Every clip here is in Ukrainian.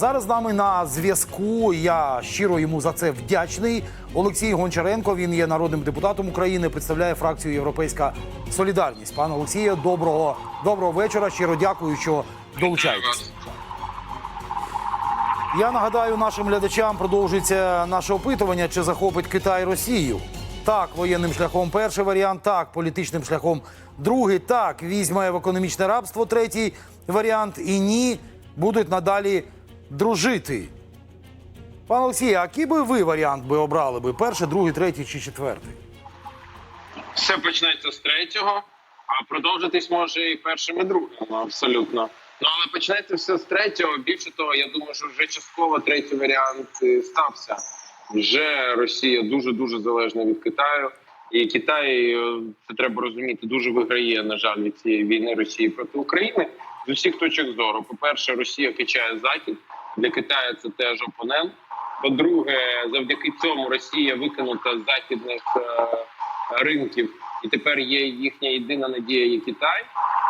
Зараз з нами на зв'язку. Я щиро йому за це вдячний. Олексій Гончаренко. Він є народним депутатом України, представляє фракцію Європейська Солідарність. Пане Олексію, доброго доброго вечора. Щиро дякую, що долучаєтесь. Я нагадаю нашим глядачам, продовжується наше опитування, чи захопить Китай Росію. Так, воєнним шляхом перший варіант, так, політичним шляхом другий, так, візьме в економічне рабство третій варіант, і ні, будуть надалі дружити. Пане Олексію, а який би ви варіант би обрали би? Перший, другий, третій чи четвертий? Все почнеться з третього, а продовжитись може і першим, і другим. ну, Абсолютно. Ну але почнеться все з третього. Більше того, я думаю, що вже частково третій варіант стався. Вже Росія дуже дуже залежна від Китаю, і Китай е, це треба розуміти, дуже виграє на жаль від цієї війни Росії проти України з усіх точок зору. По перше, Росія качає захід для Китаю. Це теж опонент. По-друге, завдяки цьому Росія викинута з західних е, ринків, і тепер є їхня єдина надія є Китай.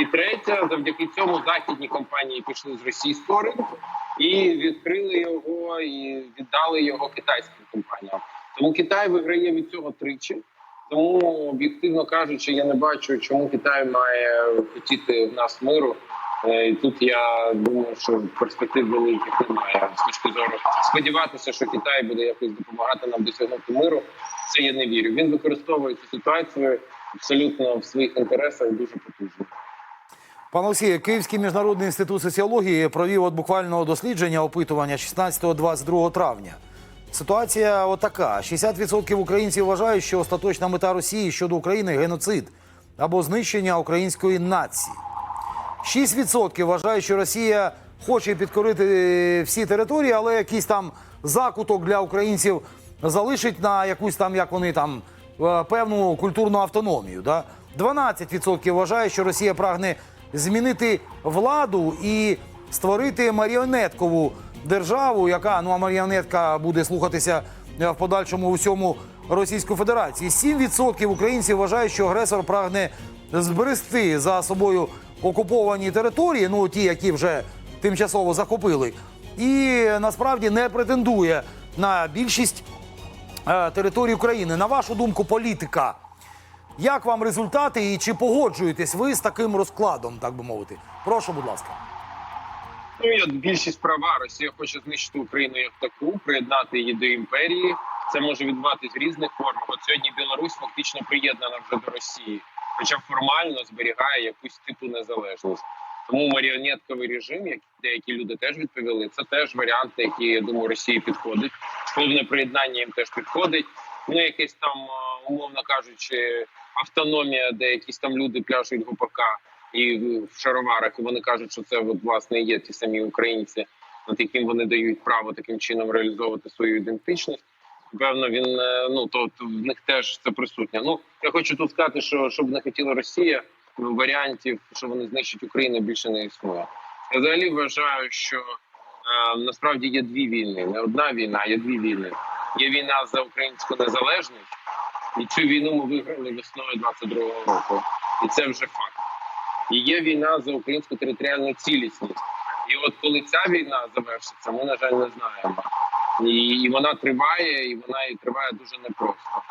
І третє, завдяки цьому західні компанії пішли з російського ринку і відкрили його і віддали його китайським компаніям. Тому Китай виграє від цього тричі. Тому об'єктивно кажучи, я не бачу, чому Китай має хотіти в нас миру. Е, тут я думаю, що перспектив великих немає з точки зору сподіватися, що Китай буде якось допомагати нам досягнути миру. Це я не вірю. Він використовує цю ситуацію абсолютно в своїх інтересах дуже потужно. Пане Олексію, Київський міжнародний інститут соціології провів от буквально дослідження опитування 16-22 травня. Ситуація отака: 60% українців вважають, що остаточна мета Росії щодо України геноцид або знищення української нації. 6% вважають, що Росія хоче підкорити е, всі території, але якийсь там закуток для українців залишить на якусь там, як вони там, е, певну культурну автономію. Да? 12% вважають, що Росія прагне змінити владу і створити маріонеткову державу, яка ну а маріонетка буде слухатися е, в подальшому усьому Російської Федерації. 7% українців вважають, що агресор прагне зберегти за собою окуповані території, ну ті, які вже тимчасово захопили, і насправді не претендує на більшість е, територій України. На вашу думку, політика. Як вам результати і чи погоджуєтесь ви з таким розкладом, так би мовити? Прошу, будь ласка. Ну от більшість права Росія хоче знищити Україну як таку, приєднати її до імперії. Це може відбуватись в різних формах. От сьогодні Білорусь фактично приєднана вже до Росії, хоча формально зберігає якусь типу незалежність. Тому маріонетковий режим, як деякі люди теж відповіли, це теж варіанти, які я думаю, Росії підходить. Повне приєднання їм теж підходить. Ну якесь там, е, умовно кажучи, автономія, де якісь там люди пляшуть гупака і в шароварах, і вони кажуть, що це от, власне є ті самі українці, над яким вони дають право таким чином реалізовувати свою ідентичність. Певно, він е, ну то в них теж це присутнє. Ну я хочу тут сказати, що щоб не хотіла Росія, ну, варіантів, що вони знищать Україну, більше не існує. Я взагалі вважаю, що е, насправді є дві війни, не одна війна, а є дві війни. Є війна за українську незалежність, і цю війну ми виграли весною 22-го року, і це вже факт. І є війна за українську територіальну цілісність. І от коли ця війна завершиться, ми на жаль не знаємо. І, і вона триває, і вона і триває дуже непросто.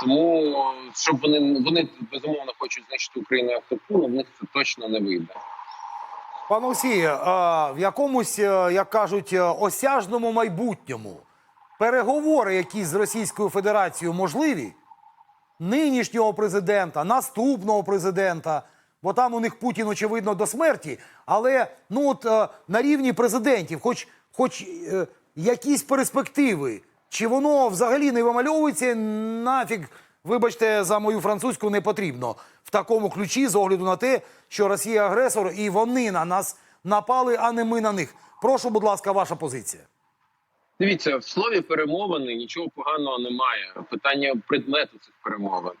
Тому щоб вони вони безумовно хочуть знищити Україну як таку, але в них це точно не вийде. Пане Олексію, в якомусь, е, як кажуть, е, осяжному майбутньому переговори, які з Російською Федерацією можливі, нинішнього президента, наступного президента, бо там у них Путін, очевидно, до смерті, але ну от е, на рівні президентів, хоч, хоч е, якісь перспективи, чи воно взагалі не вимальовується, нафіг, вибачте, за мою французьку не потрібно в такому ключі, з огляду на те, що Росія агресор і вони на нас напали, а не ми на них. Прошу, будь ласка, ваша позиція. Дивіться, в слові перемовини нічого поганого немає. Питання предмету цих перемовин.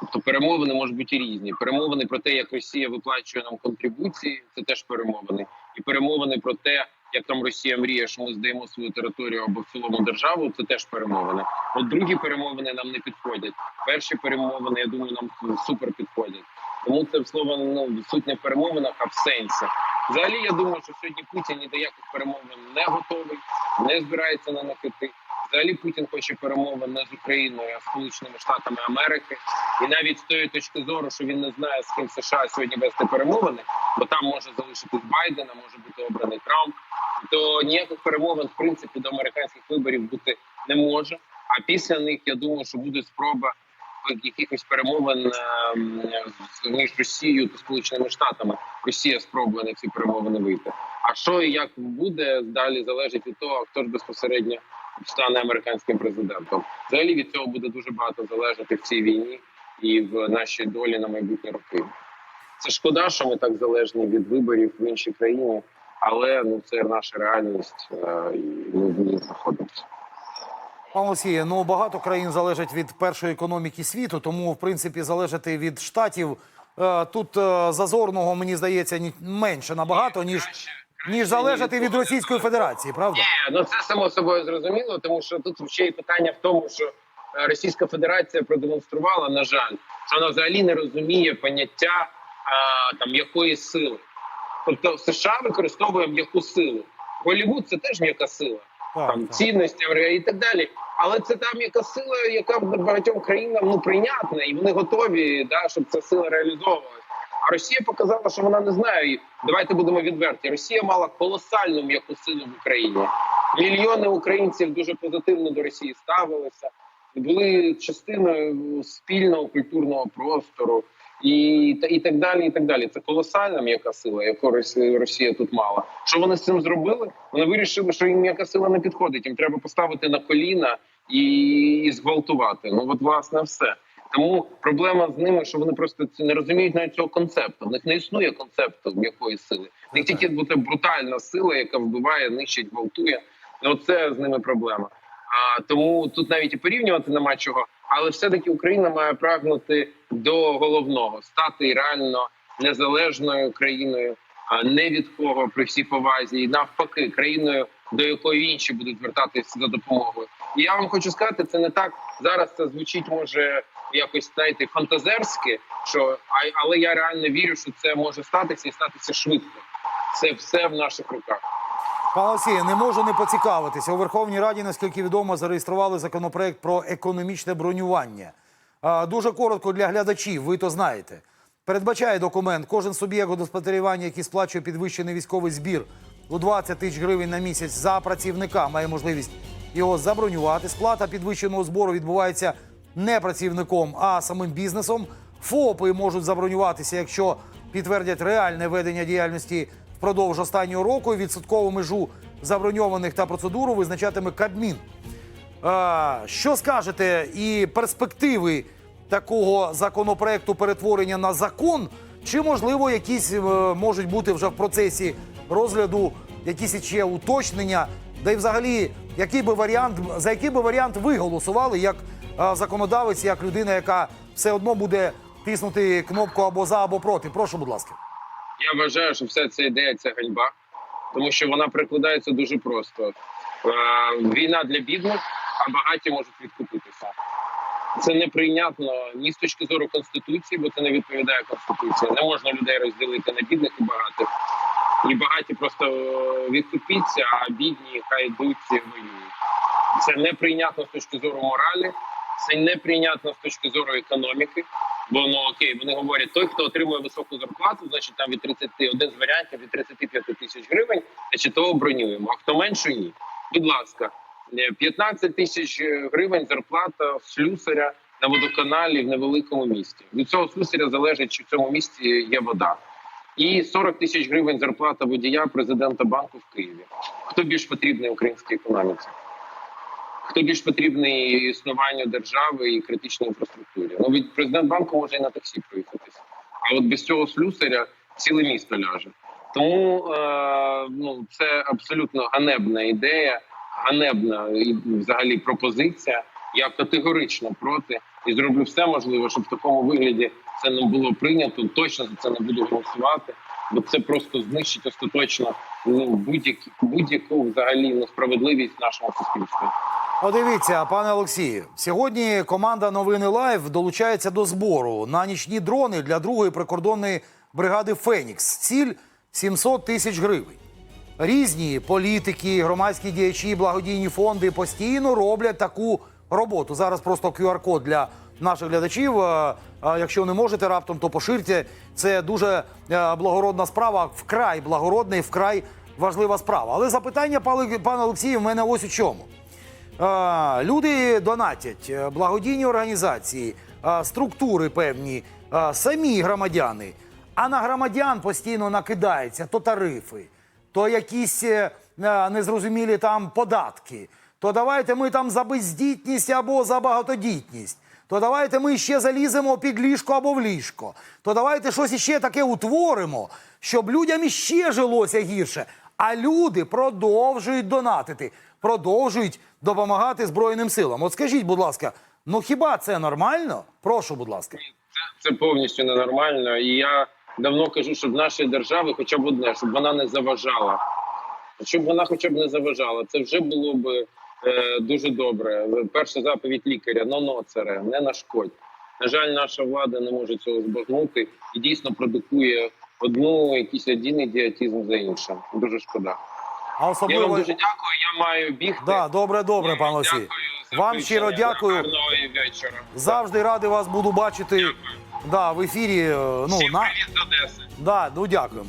Тобто перемовини можуть бути різні. Перемовини про те, як Росія виплачує нам контрибуції, це теж перемовини, і перемовини про те, як там Росія мріє, що ми здаємо свою територію або в цілому державу, це теж перемовини. От другі перемовини нам не підходять. Перші перемовини, я думаю, нам супер підходять. Тому це слово ну суть не в перемовинах, а в сенсі. Взагалі, я думаю, що сьогодні Путін ні до яких перемовин не готовий, не збирається на них. Взагалі Путін хоче перемовин не з Україною, а з Сполученими Штатами Америки. І навіть з тої точки зору, що він не знає, з ким США сьогодні вести перемовини, бо там може залишитись Байдена, може бути обраний Трамп. То ніяких перемовин, в принципі, до американських виборів бути не може. А після них я думаю, що буде спроба якихось перемовин ем, між Росією та Сполученими Штатами. Росія спробує на ці перемовини вийти. А що і як буде далі залежить від того, хто ж безпосередньо стане американським президентом. Взагалі від цього буде дуже багато залежати в цій війні і в нашій долі на майбутні роки. Це шкода, що ми так залежні від виборів в іншій країні, але ну це наша реальність, е, і ми в ній знаходимося. Пане Олексію, ну багато країн залежать від першої економіки світу, тому в принципі залежати від штатів е, тут е, зазорного мені здається менше набагато ніж ніж залежати від Російської Федерації, правда? Ні, ну це само собою зрозуміло, тому що тут ще й питання в тому, що Російська Федерація продемонструвала, на жаль, що вона взагалі не розуміє поняття а, там якої сили. Тобто США використовує м'яку силу. Голівуд це теж м'яка сила, Так, там так. цінності і так далі. Але це та м'яка сила, яка багатьом країнам ну прийнятна, і вони готові, да, щоб ця сила реалізовувалася. А Росія показала, що вона не знає. І Давайте будемо відверті. Росія мала колосальну м'яку силу в Україні. Мільйони українців дуже позитивно до Росії ставилися, були частиною спільного культурного простору. І, і так далі, і так далі. Це колосальна м'яка сила, яку Росія, тут мала. Що вони з цим зробили? Вони вирішили, що їм м'яка сила не підходить. Їм треба поставити на коліна і, і зґвалтувати. Ну от власне все. Тому проблема з ними, що вони просто не розуміють навіть цього концепту. В них не існує концепту м'якої сили. В них тільки буде брутальна сила, яка вбиває, нищить, гвалтує. Ну це з ними проблема. А тому тут навіть і порівнювати нема чого. Але все-таки Україна має прагнути до головного стати реально незалежною країною, а не від кого при всій повазі, і навпаки, країною, до якої інші будуть звертатися за допомогою. І я вам хочу сказати, це не так зараз. Це звучить може якось знаєте, фантазерськи, що але я реально вірю, що це може статися і статися швидко. Це все в наших руках. Пане не можу не поцікавитися. У Верховній Раді, наскільки відомо, зареєстрували законопроект про економічне бронювання. Дуже коротко для глядачів, ви то знаєте. Передбачає документ, кожен суб'єкт господарювання, який сплачує підвищений військовий збір у 20 тисяч гривень на місяць за працівника, має можливість його забронювати. Сплата підвищеного збору відбувається не працівником, а самим бізнесом. ФОПи можуть забронюватися, якщо підтвердять реальне ведення діяльності впродовж останнього року. Відсоткову межу заброньованих та процедуру визначатиме Кабмін. Що скажете і перспективи такого законопроекту перетворення на закон? Чи можливо якісь е, можуть бути вже в процесі розгляду якісь ще уточнення? Да й взагалі, який би варіант за який би варіант ви голосували як законодавець, як людина, яка все одно буде тиснути кнопку або за, або проти? Прошу, будь ласка. Я вважаю, що вся ця ідея це ганьба, тому що вона прикладається дуже просто. Війна для бідних, а багаті можуть відкупитися. Це неприйнятно ні з точки зору конституції, бо це не відповідає конституції. Не можна людей розділити на бідних і багатих. І багаті просто відкупіться, а бідні хай йдуть воюють. Це неприйнятно з точки зору моралі, це неприйнятно з точки зору економіки. Бо ну окей, вони говорять, той, хто отримує високу зарплату, значить там від 30, один з варіантів від 35 тисяч гривень, значить того бронюємо. А хто менше ні. Будь ласка, 15 тисяч гривень зарплата слюсаря на водоканалі в невеликому місті. Від цього слюсаря залежить, чи в цьому місті є вода. І 40 тисяч гривень зарплата водія президента банку в Києві. Хто більш потрібний українській економіці? Хто більш потрібний існуванню держави і критичній інфраструктурі? Ну від президент банку може і на таксі проїхатися. А от без цього слюсаря ціле місто ляже. Тому е, ну це абсолютно ганебна ідея, ганебна і взагалі пропозиція. Я категорично проти і зроблю все можливе, щоб в такому вигляді це не було прийнято. Точно за це не буду голосувати, бо це просто знищить остаточно ну, будь-які будь-яку взагалі несправедливість в нашому суспільстві. О, дивіться, пане Олексію, сьогодні команда новини Лайв долучається до збору на нічні дрони для другої прикордонної бригади Фенікс. Ціль 700 тисяч гривень. Різні політики, громадські діячі, благодійні фонди постійно роблять таку роботу. Зараз просто QR-код для наших глядачів. Е, е, Якщо не можете раптом, то поширте. Це дуже е, благородна справа, вкрай благородна і вкрай важлива справа. Але запитання, пане Олексію, в мене ось у чому. Люди донатять, благодійні організації, структури певні, самі громадяни. А на громадян постійно накидається то тарифи, то якісь е, е, незрозумілі там податки. То давайте ми там за бездітність або за багатодітність. То давайте ми ще заліземо під ліжко або в ліжко. То давайте щось іще таке утворимо, щоб людям іще жилося гірше. А люди продовжують донатити, продовжують допомагати Збройним силам. От скажіть, будь ласка, ну хіба це нормально? Прошу, будь ласка. Це, це повністю ненормально. І я давно кажу, щоб нашій державі хоча б одне, щоб вона не заважала. Щоб вона хоча б не заважала, це вже було б е, дуже добре. Перша заповідь лікаря но царе, не нашкодь. На жаль, наша влада не може цього збагнути і дійсно продукує одну якийсь один ідіотизм за іншим. Дуже шкода. А Я вам дуже дякую. Я маю бігти. да, добре, добре, пане Олексій. Вам щиро дякую. Гарного вечора. Завжди радий вас буду бачити. Да, в ефірі. е, Ну Всім на привіт з Одеси. да, ну дякуємо.